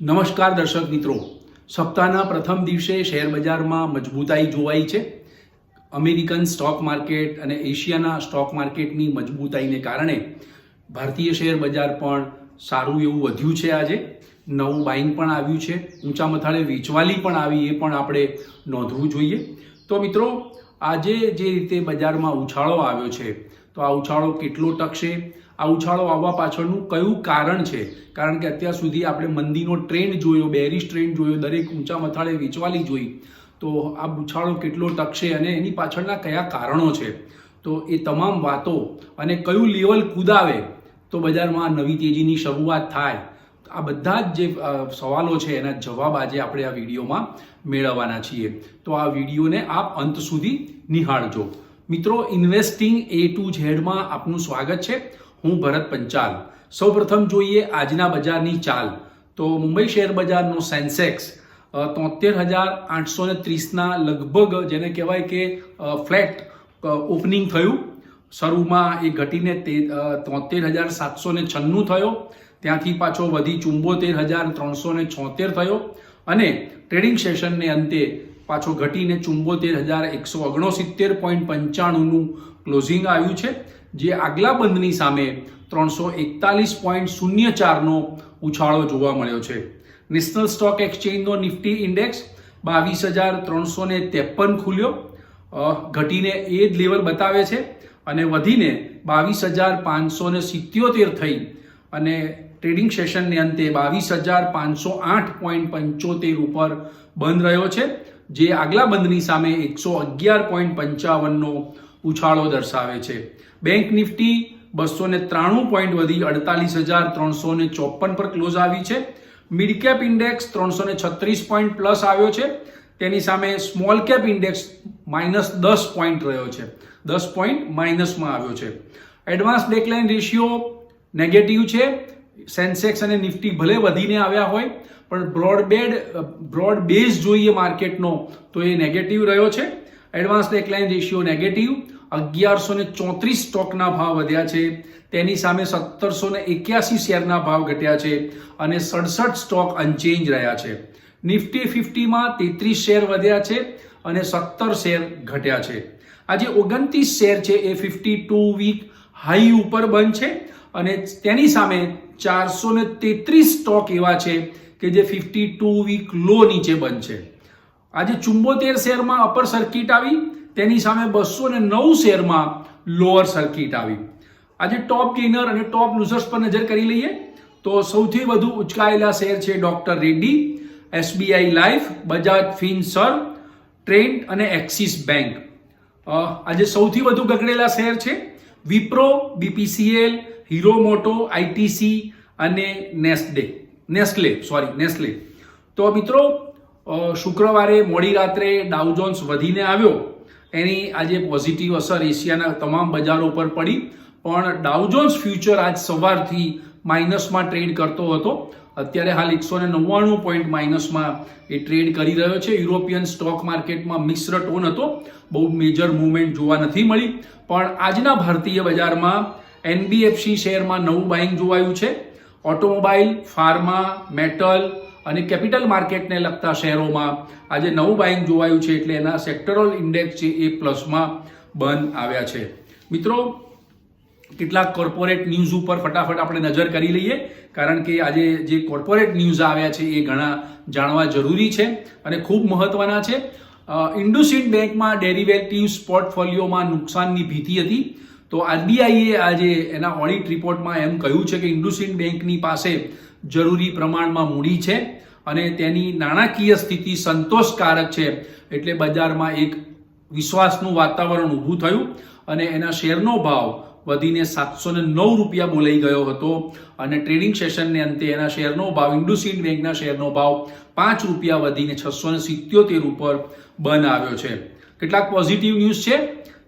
નમસ્કાર દર્શક મિત્રો. સપ્તાહના પ્રથમ દિવસે શેર બજારમાં મજબૂતાઈ જોવાઈ છે. અમેરિકન સ્ટોક માર્કેટ અને એશિયાના સ્ટોક માર્કેટની મજબૂતાઈને કારણે ભારતીય શેર બજાર પણ સારું એવું વધ્યું છે આજે. નવું બાઇંગ પણ આવ્યું છે. ઊંચા મથાળે વેચવાલી પણ આવી એ પણ આપણે નોંધવું જોઈએ. તો મિત્રો, આજે જે રીતે બજારમાં ઉછાળો આવ્યો છે, તો આ ઉછાળો કેટલો ટકશે? આ ઉછાળો આવવા પાછળનું કયું કારણ છે? કારણ કે અત્યાર સુધી આપણે મંદીનો ટ્રેન્ડ જોયો બેરિશ ટ્રેન્ડ જોયો, દરેક ઊંચા મથાળે વેચવાલી જોઈ. તો આ ઉછાળો કેટલો ટકશે અને એની પાછળના કયા કારણો છે? તો એ તમામ વાતો અને કયું લેવલ કૂદાવે, તો બજારમાં નવી તેજીની શરૂઆત થાય. આ બધા જ જે સવાલો છે, એના જવાબ આજે આપણે આ વિડીયોમાં મેળવવાના છીએ. તો આ વિડીયોને આપ અંત સુધી નિહાળજો. મિત્રો ઇન્વેસ્ટિંગ એ ટુ ઝેડમાં આપનું સ્વાગત છે. હું ભરત પંચાલ. સૌપ્રથમ જોઈએ આજના બજારની ચાલ. તો મુંબઈ શેર બજારનો સેન્સેક્સ તોતેર હજાર આઠસો ને ત્રીસના લગભગ જેને કહેવાય કે ફ્લેટ ઓપનિંગ થયું. શરૂમાં એ ઘટીને તે તોતેર હજાર સાતસો ને છન્નું થયો. ત્યાંથી પાછો વધી ચુંબોતેર હજાર ત્રણસો ને છોતેર થયો. અને ટ્રેડિંગ સેશનને અંતે પાછો ઘટીને ચુંબોતેર હજાર એકસો ઓગણસિત્તેર પોઈન્ટ પંચાણુંનું ક્લોઝિંગ આવ્યું છે. જે આગલા બંધની સામે ત્રણસો એકતાલીસ પોઈન્ટ શૂન્ય ચારનો ઉછાળો જોવા મળ્યો છે. નેશનલ સ્ટોક એક્સચેન્જનો નિફ્ટી ઇન્ડેક્સ બાવીસ હજાર ત્રણસો ને ત્રેપન ખુલ્યો. ઘટીને એ જ લેવલ બતાવે છે અને વધીને બાવીસ હજાર પાંચસો ને સિત્યોતેર થઈ અને ટ્રેડિંગ સેશનને અંતે બાવીસ હજાર પાંચસો આઠ પોઈન્ટ પંચોતેર ઉપર બંધ રહ્યો છે, જે આગલા બંધની સામે એકસો અગિયાર પોઈન્ટ પંચાવનનો ઉછાળો દર્શાવે છે. બેંક નિફ્ટી બસો ને ત્રાણું પોઈન્ટ વધી અડતાલીસ હજાર ત્રણસો ને ચોપન પર ક્લોઝ આવી છે. મિડ કેપ ઇન્ડેક્સ ત્રણસો ને છત્રીસ પોઈન્ટ પ્લસ આવ્યો છે. તેની સામે સ્મોલ કેપ ઇન્ડેક્સ માઇનસ દસ પોઈન્ટ રહ્યો છે. દસ પોઈન્ટ માઇનસમાં આવ્યો છે. એડવાન્સ ડેકલાઇન રેશિયો નેગેટિવ છે. સેન્સેક્સ અને નિફ્ટી ભલે વધીને આવ્યા હોય, પણ બ્રોડબેડ બ્રોડ બેઝ જોઈએ માર્કેટનો તો એ નેગેટિવ રહ્યો છે. એડવાન્સ ડેકલાઇન રેશિયો નેગેટિવ અગિયારસો ને ચોત્રીસ સ્ટોકના ભાવ વધ્યા છે. તેની સામે સત્તરસો ને એક્યાસી શેરના ભાવ ઘટ્યા છે અને સડસઠ સ્ટોક અનચેન્જ રહ્યા છે. નિફ્ટી ફિફ્ટીમાં તેત્રીસ શેર વધ્યા છે અને સત્તર શેર ઘટ્યા છે. આજે ઓગણત્રીસ શેર છે એ ફિફ્ટી ટુ વીક હાઈ ઉપર બંધ છે અને તેની સામે ચારસો ને તેત્રીસ સ્ટોક એવા છે કે જે ફિફ્ટી ટુ વીક લો નીચે બંધ છે. આજે ચુંબોતેર શેરમાં અપર સર્કિટ આવી તેની સામે બસો ને નવ શેરમાં લોઅર સર્કિટ આવી. આજે ટોપ ગેઇનર અને ટોપ લૂઝર્સ પર નજર કરી લઈએ. તો સૌથી વધુ ઉચકાયેલા શેર છે doctor Reddy SBI life Bajaj Finserv Trent અને એક્સિસ બેંક આજે સૌથી વધુ ગગડેલા શેર છે Wipro BPCL Hero Moto ITC અને નેસ્ડે નેસ્લે સોરી નેસ્લે તો મિત્રો શુક્રવારે મોડી રાત્રે ડાઉજોન્સ વધીને આવ્યો. એની આજે પોઝિટિવ અસર એશિયાના તમામ બજારો પર પડી. પણ ડાઉજોન્સ ફ્યુચર આજ સવારથી માઇનસમાં ટ્રેડ કરતો હતો. અત્યારે હાલ એકસો ને નવ્વાણું પોઈન્ટ માઇનસમાં એ ટ્રેડ કરી રહ્યો છે. યુરોપિયન સ્ટોક માર્કેટમાં મિશ્ર ટોન હતો. બહુ મેજર મુવમેન્ટ જોવા નથી મળી. પણ આજના ભારતીય બજારમાં એનબીએફસી શેરમાં નવું બાઇંગ જોવાયું છે. ઓટોમોબાઈલ ફાર્મા મેટલ અને કેપિટલ માર્કેટને લગતા શેરોમાં આજે નવું બાઇંગ જોવાયું છે એટલે એના સેક્ટરલ ઇન્ડેક્સ છે એ પ્લસમાં બંધ આવ્યા છે. મિત્રો, કેટલાક કોર્પોરેટ ન્યૂઝ ઉપર ફટાફટ આપણે નજર કરી લઈએ, કારણ કે આજે જે કોર્પોરેટ ન્યૂઝ આવ્યા છે એ ઘણા જાણવા જરૂરી છે અને ખૂબ મહત્વના છે. ઇન્ડોસિન્ડ બેંકમાં ડેરિવેટિવ્સ પોર્ટફોલિયોમાં નુકસાનની ભીતિ હતી. તો આરબીઆઈએ આજે એના ઓડિટ રિપોર્ટમાં એમ કહ્યું છે કે ઇન્ડોસિન્ડ બેંકની પાસે જરૂરી પ્રમાણમાં મૂડી છે અને તેની નાણાકીય સ્થિતિ સંતોષકારક છે. એટલે બજારમાં એક વિશ્વાસનું વાતાવરણ ઊભું થયું અને એના શેરનો ભાવ વધીને સાતસો ને નવ રૂપિયા બોલાઈ ગયો હતો અને ટ્રેડિંગ સેશનને અંતે એના શેરનો ભાવ, ઇન્ડુસિન્ડ બેંકના શેરનો ભાવ પાંચ રૂપિયા વધીને છસો ને સિત્યોતેર ઉપર બંધ આવ્યો છે. કેટલાક પોઝિટિવ ન્યૂઝ છે.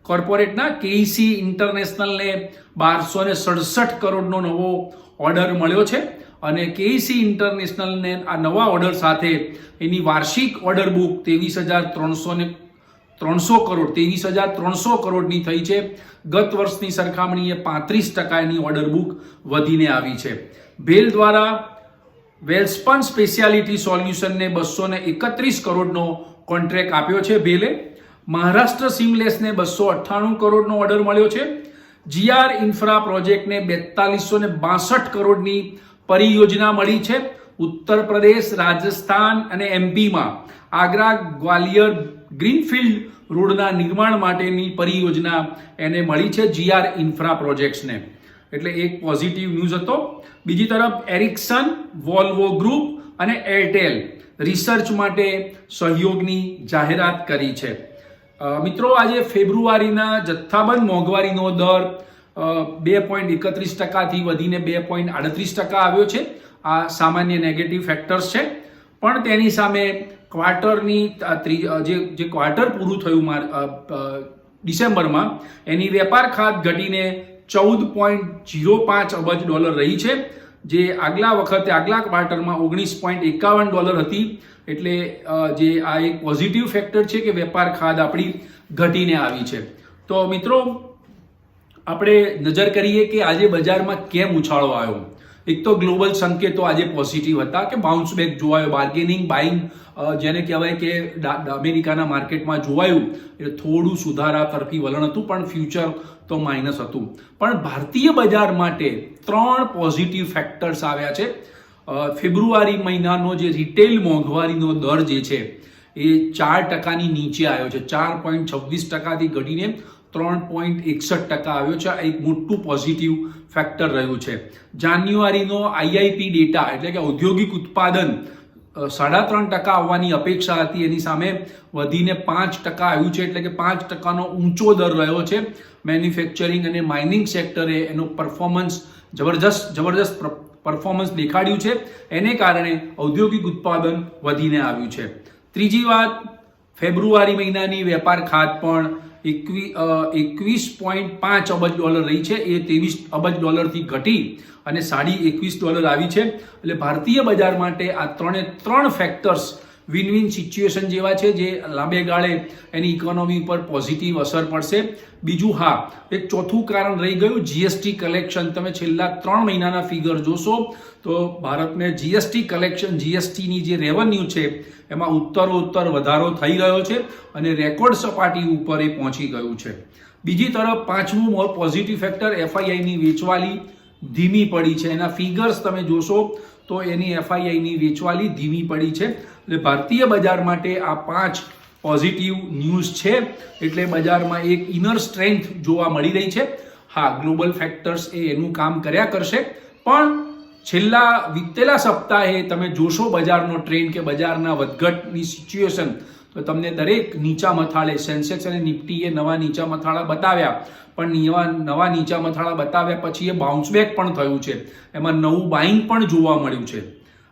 કોર્પોરેટના કેઈસી ઇન્ટરનેશનલને બારસો ને સડસઠ કરોડનો નવો ઓર્ડર મળ્યો છે. અને કેઈસી ઇન્ટરનેશનલને આ નવા ઓર્ડર સાથે એની વાર્ષિક ઓર્ડર બુક ત્રેવીસ હજાર ત્રણસો ને ત્રણસો કરોડ, ત્રેવીસ હજાર ત્રણસો કરોડની થઈ છે. ગત વર્ષની સરખામણીએ પાંત્રીસ ટકાની ઓર્ડર બુક વધીને આવી છે. ભેલ દ્વારા વેલ્સપન સ્પેશિયાલિટી સોલ્યુશનને બસો ને એકત્રીસ કરોડનો કોન્ટ્રાક્ટ આપ્યો છે ભેલે. મહારાષ્ટ્ર સિમલેસને બસો અઠ્ઠાણું કરોડનો ઓર્ડર મળ્યો છે. જીઆર ઇન્ફ્રા પ્રોજેક્ટને બેતાલીસો ને બાસઠ કરોડની પરિયોજના મળી છે ઉત્તર પ્રદેશ રાજસ્થાન અને એમપીમાં. આગ્રા ગ્વાલિયર ગ્રીનફિલ્ડ રોડના નિર્માણ માટેની પરિયોજના એને મળી છે જીઆર ઇન્ફ્રા પ્રોજેક્ટ્સને. એટલે એક પોઝિટિવ ન્યૂઝ હતો. બીજી તરફ એરિક્સન, વોલ્વો ગ્રુપ અને એરટેલ રિસર્ચ માટે સહયોગની જાહેરાત કરી છે. મિત્રો, આજે ફેબ્રુઆરીના જથ્થાબંધ મોંઘવારીનો દર બે પોઈન્ટ એકત્રીસ ટકાથી વધીને બે પોઈન્ટ આડત્રીસ ટકા આવ્યો છે. આ સામાન્ય નેગેટિવ ફેક્ટર્સ છે. પણ તેની સામે ક્વાર્ટરની જે જે ક્વાર્ટર પૂરું થયું ડિસેમ્બરમાં, એની વેપાર ખાત ઘટીને ચૌદ પોઈન્ટ જીરો પાંચ અબજ ડોલર રહી છે. જે આગલા વખતે, આગલા ક્વાર્ટરમાં ઓગણીસ પોઈન્ટ એકાવન ડોલર હતી. એટલે જે આ એક પોઝિટિવ ફેક્ટર છે કે વેપાર ખાદ આપણી ઘટીને આવી છે. તો મિત્રો આપણે નજર કરીએ કે આજે બજારમાં કેમ ઉછાળો આવ્યો? એક તો ગ્લોબલ સંકેતો આજે પોઝિટિવ હતા કે બાઉન્સ બેક જોવાયો બાર્ગેનિંગ બાઇંગ જેને કહેવાય કે અમેરિકાના માર્કેટમાં જોવાયું એ થોડું સુધારા તરફી વલણ હતું, પણ ફ્યુચર તો માઇનસ હતું. પણ ભારતીય બજાર માટે ત્રણ પોઝિટિવ ફેક્ટર્સ આવ્યા છે. ફેબ્રુઆરી મહિનાનો જે રિટેલ મોંઘવારીનો દર જે છે, એ ચાર ટકાની નીચે આવ્યો છે. ચાર પોઈન્ટ છવ્વીસ ટકાથી ઘટીને ત્રણ પોઈન્ટ એકસઠ ટકા આવ્યો છે. આ એક મોટું પોઝિટિવ ફેક્ટર રહ્યું છે. જાન્યુઆરીનો આઈઆઈપી ડેટા એટલે કે ઔદ્યોગિક ઉત્પાદન સાડા ત્રણ ટકા આવવાની અપેક્ષા હતી. એની સામે વધીને પાંચ ટકા આવ્યું છે. એટલે કે પાંચ ટકાનો ઊંચો દર રહ્યો છે. મેન્યુફેક્ચરિંગ અને માઇનિંગ સેક્ટરે એનો પરફોર્મન્સ જબરજસ્ત જબરજસ્ત પરફોર્મન્સ દેખાડ્યું છે. એને કારણે ઔદ્યોગિક ઉત્પાદન વધીને આવ્યું છે. ત્રીજી વાત, ફેબ્રુઆરી મહિનાની વેપાર ખાત પણ એકવી એકવીસ પોઈન્ટ પાંચ અબજ ડોલર રહી છે. એ ત્રેવીસ અબજ ડોલરથી ઘટી અને સાડી એકવીસ ડોલર આવી છે. એટલે ભારતીય બજાર માટે આ ત્રણે ત્રણ ફેક્ટર્સ વિન વિન સિચ્યુએશન જેવા છે જે લાંબે ગાળે એની ઇકોનોમી ઉપર પોઝિટિવ અસર પડશે. બીજું હા, એક ચોથું કારણ રહી ગયું જીએસટી કલેક્શન તમે છેલ્લા ત્રણ મહિનાના ફિગર જોશો, તો ભારતને જીએસટી કલેક્શન જીએસટીની જે રેવન્યુ છે, એમાં ઉત્તરોત્તર વધારો થઈ રહ્યો છે અને રેકોર્ડ સપાટી ઉપર એ પહોંચી ગયું છે. બીજી તરફ પાંચમું મોર પોઝિટિવ ફેક્ટર એફઆઈઆઈની વેચવાલી ધીમી પડી છે. એના ફિગર્સ તમે જોશો તો એની એફઆઈઆઈની વેચવાલી ધીમી પડી છે. એટલે ભારતીય બજાર માટે આ પાંચ પોઝિટિવ ન્યૂઝ છે. એટલે બજારમાં એક ઇનર સ્ટ્રેન્થ જોવા મળી રહી છે. હા ગ્લોબલ ફેક્ટર્સ એ એનું કામ કર્યા કરશે. પણ છેલ્લા વીતેલા સપ્તાહે તમે જોશો બજારનો ટ્રેન્ડ કે બજારના વધઘટની સિચ્યુએશન તો તમને દરેક નીચા મથાળે સેન્સેક્સ અને નિફ્ટીએ નવા નીચા મથાળા બતાવ્યા. પણ નવા નીચા મથાળા બતાવ્યા પછી એ બાઉન્સ બેક પણ થયું છે. એમાં નવું બાઇંગ પણ જોવા મળ્યું છે.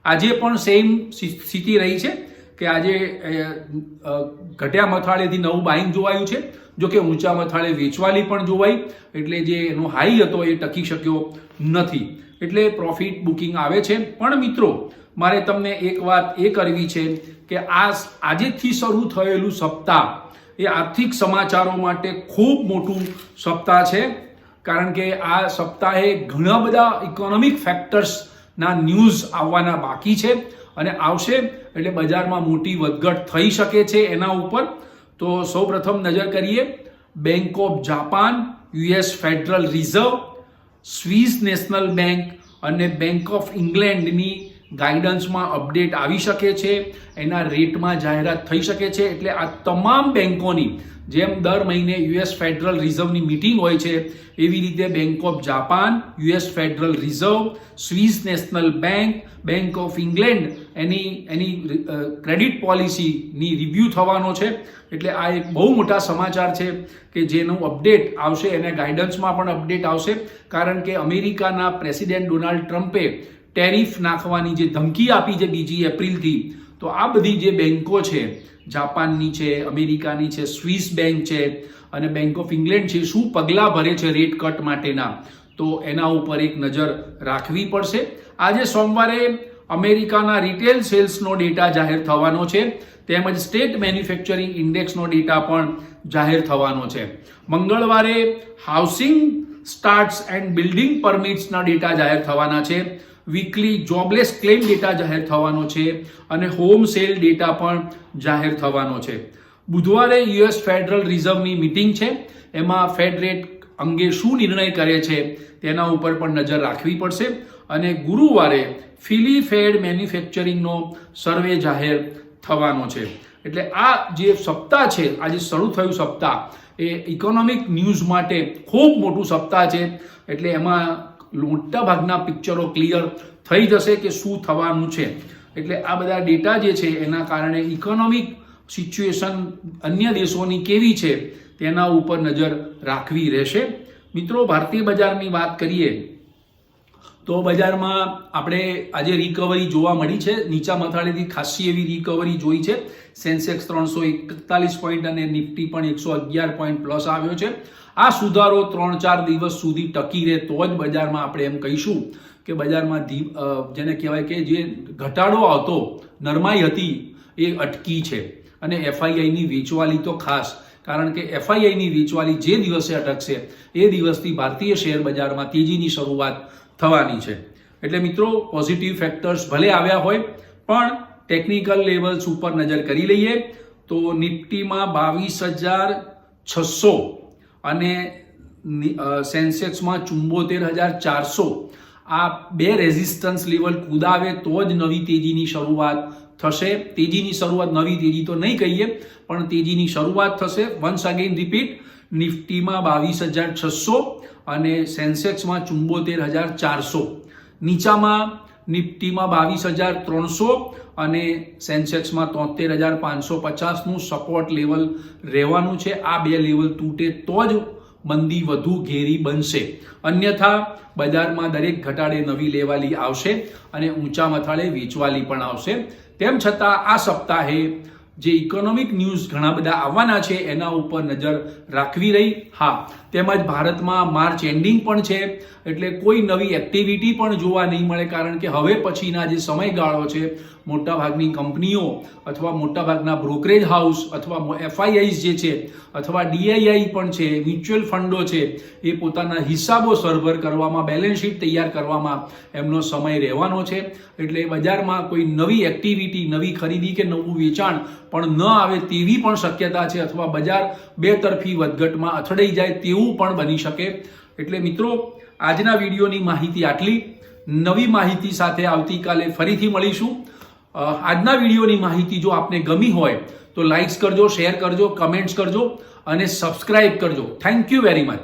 આજે પણ સેમ સ્થિતિ રહી છે કે આજે ઘટ્યા મથાળેથી નવું બાઇંગ જોવાયું છે. જો કે ઊંચા મથાળે વેચવાલી પણ જોવાઈ. એટલે જે એનો હાઈ હતો એ ટકી શક્યો નથી. એટલે પ્રોફિટ બુકિંગ આવે છે. પણ મિત્રો મારે તમને એક વાત એ કરવી છે કે આ આજેથી શરૂ થયેલું સપ્તાહ એ આર્થિક સમાચારો માટે ખૂબ મોટું સપ્તાહ છે. કારણ કે આ સપ્તાહે ઘણા બધા ઇકોનોમિક ફેક્ટર્સના ન્યૂઝ આવવાના બાકી છે અને આવશે એટલે બજારમાં મોટી વધઘટ થઈ શકે છે એના ઉપર. તો સૌપ્રથમ નજર કરીએ. Bank of Japan US federal reserve Swiss national bank અને બેંક ઓફ ઇંગ્લેન્ડની ગાઈડન્સમાં અપડેટ આવી શકે છે, એના રેટમાં જાહેરાત થઈ શકે છે, એટલે આ તમામ બેંકોની જેમ દર મહિને યુએસ ફેડરલ રિઝર્વની મિટિંગ હોય છે, એવી રીતે Bank of Japan, US Federal Reserve, Swiss National Bank Bank of England, એની એની ક્રેડિટ પોલિસીની રિવ્યૂ થવાનો છે, એટલે આ એક બહુ મોટા સમાચાર છે કે જેનું અપડેટ આવશે, એને ગાઈડન્સમાં પણ અપડેટ આવશે, કારણ કે અમેરિકાના પ્રેસિડેન્ટ ડોનાલ્ડ ટ્રમ્પે ટેરિફ નાખવાની જે ધમકી આપી છે બીજી એપ્રિલથી, તો આ બધી જે બેન્કો છે, જાપાનની છે, અમેરિકાની છે, સ્વિસ બેંક છે અને બેંક ઓફ ઇંગ્લેન્ડ છે, શું પગલાં ભરે છે રેટ કટ માટેના? તો એના ઉપર એક નજર રાખવી પડશે. આજે સોમવારે અમેરિકાના રિટેલ સેલ્સનો ડેટા જાહેર થવાનો છે, તેમજ સ્ટેટ મેન્યુફેક્ચરિંગ ઇન્ડેક્સનો ડેટા પણ જાહેર થવાનો છે. મંગળવારે હાઉસિંગ, સ્ટાર્ટ્સ એન્ડ બિલ્ડિંગ પરમિટ્સના ડેટા જાહેર થવાના છે. વીકલી જોબલેસ ક્લેમ ડેટા જાહેર થવાનો છે અને હોમ સેલ ડેટા પણ જાહેર થવાનો છે. બુધવારે યુએસ ફેડરલ રિઝર્વની મિટિંગ છે. એમાં ફેડ રેટ અંગે શું નિર્ણય કરે છે તેના ઉપર પણ નજર રાખવી પડશે અને ગુરુવારે ફિલી ફેડ મેન્યુફેક્ચરિંગનો સર્વે જાહેર થવાનો છે. એટલે આ જે સપ્તાહ છે, આજે શરૂ થયું સપ્તાહ, એ ઇકોનોમિક ન્યૂઝ માટે ખૂબ મોટું સપ્તાહ છે. એટલે એમાં મોટા ભાગના પિક્ચરો ક્લિયર થઈ જશે કે શું થવાનું છે. એટલે આ બધા ડેટા જે છે, એના કારણે ઇકોનોમિક સિચ્યુએશન અન્ય દેશોની કેવી છે, તેના ઉપર નજર રાખવી રહેશે. મિત્રો, ભારતીય બજારની વાત કરીએ, તો બજારમાં આપણે આજે રિકવરી જોવા મળી છે. નીચા મથાળેથી ખાસી એવી રિકવરી જોઈ છે. સેન્સેક્સ ત્રણસો એકતાલીસ પોઈન્ટ અને નિફ્ટી પણ એકસો અગિયાર પોઈન્ટ પ્લસ આવ્યો છે. આ સુધારો ત્રણ ચાર દિવસ સુધી ટકી રહે, તો જ બજારમાં આપણે એમ કહીશું કે બજારમાં ધી જેને કહેવાય કે જે ઘટાડો આવતો, નરમાઈ હતી, એ અટકી છે. અને એફઆઈઆઈની વેચવાલી તો ખાસ, કારણ કે એફઆઈઆઈની વેચવાલી જે દિવસે અટકશે, એ દિવસથી ભારતીય શેર બજારમાં તેજીની શરૂઆત થવાની છે. એટલે મિત્રો પોઝિટિવ ફેક્ટર્સ ભલે આવ્યા હોય, પણ ટેકનિકલ લેવલ્સ ઉપર નજર કરી લઈએ, તો નિફ્ટીમાં બાવીસ હજાર છસો અને સેન્સેક્સમાં ચુંબોતેર હજાર ચારસો. આ બે રેઝિસ્ટન્સ લેવલ કુદાવે તો જ નવી તેજીની શરૂઆત થશે. તેજીની શરૂઆત નવી તેજી તો નહીં કહીએ, પણ તેજીની શરૂઆત થશે. વન્સ અગેન રિપીટ નિફ્ટીમાં બાવીસ હજાર છસો અને સેન્સેક્સમાં ચુંબોતેર હજાર ચારસો. નીચામાં નિફ્ટીમાં બાવીસ હજાર ત્રણસો અને સેન્સેક્સમાં તોતેર હજાર પાંચસો પચાસનું સપોર્ટ લેવલ રહેવાનું છે. આ બે લેવલ તૂટે તો જ મંદી વધુ ઘેરી બનશે. અન્યથા, બજારમાં દરેક ઘટાડે નવી લેવાલી આવશે અને ઊંચા મથાળે વેચવાલી પણ આવશે. તેમ છતાં, આ સપ્તાહે જે ઇકોનોમિક ન્યૂઝ ઘણા બધા આવવાના છે, એના ઉપર નજર રાખવી રહી. હા, તેમજ ભારતમાં માર્ચ એન્ડિંગ પણ છે, એટલે કોઈ નવી એક્ટિવિટી પણ જોવા નહીં મળે, કારણ કે હવે પછીના જે સમયગાળો છે મોટાભાગની કંપનીઓ અથવા મોટાભાગના બ્રોકરેજ હાઉસ અથવા એફઆઈઆઈસ જે છે અથવા ડીઆઈઆઈ પણ છે, મ્યુચ્યુઅલ ફંડો છે, એ પોતાના હિસાબો સરભર કરવામાં બેલેન્સ શીટ તૈયાર કરવામાં એમનો સમય રહેવાનો છે. એટલે બજારમાં કોઈ નવી એક્ટિવિટી નવી ખરીદી કે નવું વેચાણ પણ ન આવે તેવી પણ શક્યતા છે અથવા બજાર બે તરફી વધઘટમાં અથડાઈ જાય તેવું પણ બની શકે. એટલે મિત્રો, આજના વિડીયોની માહિતી આટલી. નવી માહિતી સાથે આવતીકાલે ફરીથી મળીશું. આજના વિડીયોની માહિતી જો આપને ગમી હોય તો લાઇક્સ કરજો શેર કરજો કમેન્ટ્સ કરજો અને સબસ્ક્રાઇબ કરજો. Thank you very much